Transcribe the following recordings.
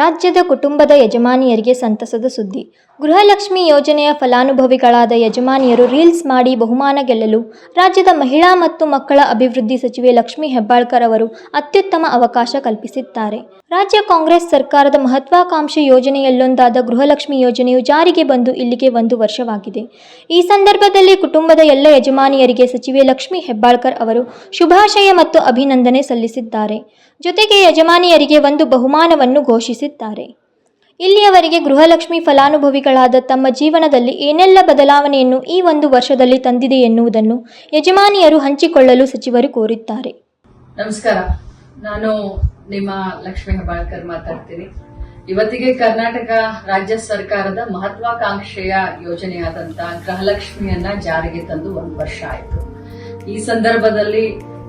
ರಾಜ್ಯದ ಕುಟುಂಬದ ಯಜಮಾನಿಯರಿಗೆ ಸಂತಸದ ಸುದ್ದಿ. ಗೃಹಲಕ್ಷ್ಮಿ ಯೋಜನೆಯ ಫಲಾನುಭವಿಗಳಾದ ಯಜಮಾನಿಯರು ರೀಲ್ಸ್ ಮಾಡಿ ಬಹುಮಾನ ಗೆಲ್ಲಲು ರಾಜ್ಯದ ಮಹಿಳಾ ಮತ್ತು ಮಕ್ಕಳ ಅಭಿವೃದ್ಧಿ ಸಚಿವೆ ಲಕ್ಷ್ಮಿ ಹೆಬ್ಬಾಳ್ಕರ್ ಅವರು ಅತ್ಯುತ್ತಮ ಅವಕಾಶ ಕಲ್ಪಿಸಿದ್ದಾರೆ. ರಾಜ್ಯ ಕಾಂಗ್ರೆಸ್ ಸರ್ಕಾರದ ಮಹತ್ವಾಕಾಂಕ್ಷಿ ಯೋಜನೆಯಲ್ಲೊಂದಾದ ಗೃಹಲಕ್ಷ್ಮಿ ಯೋಜನೆಯು ಜಾರಿಗೆ ಬಂದು ಇಲ್ಲಿಗೆ ಒಂದು ವರ್ಷವಾಗಿದೆ. ಈ ಸಂದರ್ಭದಲ್ಲಿ ಕುಟುಂಬದ ಎಲ್ಲ ಯಜಮಾನಿಯರಿಗೆ ಸಚಿವೆ ಲಕ್ಷ್ಮಿ ಹೆಬ್ಬಾಳ್ಕರ್ ಅವರು ಶುಭಾಶಯ ಮತ್ತು ಅಭಿನಂದನೆ ಸಲ್ಲಿಸಿದ್ದಾರೆ. ಜೊತೆಗೆ ಯಜಮಾನಿಯರಿಗೆ ಒಂದು ಬಹುಮಾನವನ್ನು ಘೋಷಿಸಿದ್ದಾರೆ ಇಲ್ಲಿಯವರೆಗೆ ಗೃಹಲಕ್ಷ್ಮಿ ಫಲಾನುಭವಿಗಳಾದ ತಮ್ಮ ಜೀವನದಲ್ಲಿ ಏನೆಲ್ಲ ಬದಲಾವಣೆಯನ್ನು ಈ ಒಂದು ವರ್ಷದಲ್ಲಿ ತಂದಿದೆ ಎನ್ನುವುದನ್ನು ಯಜಮಾನಿಯರು ಹಂಚಿಕೊಳ್ಳಲು ಸಚಿವರು ಕೋರಿದ್ದಾರೆ. ನಮಸ್ಕಾರ. ನಾನು ನಿಮ್ಮ ಲಕ್ಷ್ಮಿ ಹೆಬ್ಬಾಳ್ಕರ್ ಮಾತಾಡ್ತೀನಿ. ಇವತ್ತಿಗೆ ಕರ್ನಾಟಕ ರಾಜ್ಯ ಸರ್ಕಾರದ ಮಹತ್ವಾಕಾಂಕ್ಷೆಯ ಯೋಜನೆಯಾದಂತಹ ಗೃಹಲಕ್ಷ್ಮಿಯನ್ನ ಜಾರಿಗೆ ತಂದು ಒಂದು ವರ್ಷ ಆಯಿತು. ಈ ಸಂದರ್ಭದಲ್ಲಿ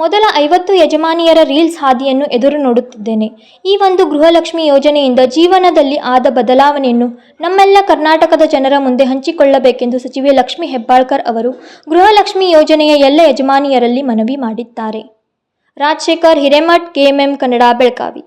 ಮೊದಲ ಐವತ್ತು ಯಜಮಾನಿಯರ ರೀಲ್ಸ್ ಹಾದಿಯನ್ನು ಎದುರು ನೋಡುತ್ತಿದ್ದೇನೆ. ಈ ಒಂದು ಗೃಹಲಕ್ಷ್ಮಿ ಯೋಜನೆಯಿಂದ ಜೀವನದಲ್ಲಿ ಆದ ಬದಲಾವಣೆಯನ್ನು ನಮ್ಮೆಲ್ಲ ಕರ್ನಾಟಕದ ಜನರ ಮುಂದೆ ಹಂಚಿಕೊಳ್ಳಬೇಕೆಂದು ಸಚಿವೆ ಲಕ್ಷ್ಮಿ ಹೆಬ್ಬಾಳ್ಕರ್ ಅವರು ಗೃಹಲಕ್ಷ್ಮಿ ಯೋಜನೆಯ ಎಲ್ಲ ಯಜಮಾನಿಯರಲ್ಲಿ ಮನವಿ ಮಾಡಿದ್ದಾರೆ. ರಾಜಶೇಖರ್ ಹಿರೇಮಠ್, ಕೆಎಂಎಂ ಕನ್ನಡ, ಬೆಳಗಾವಿ.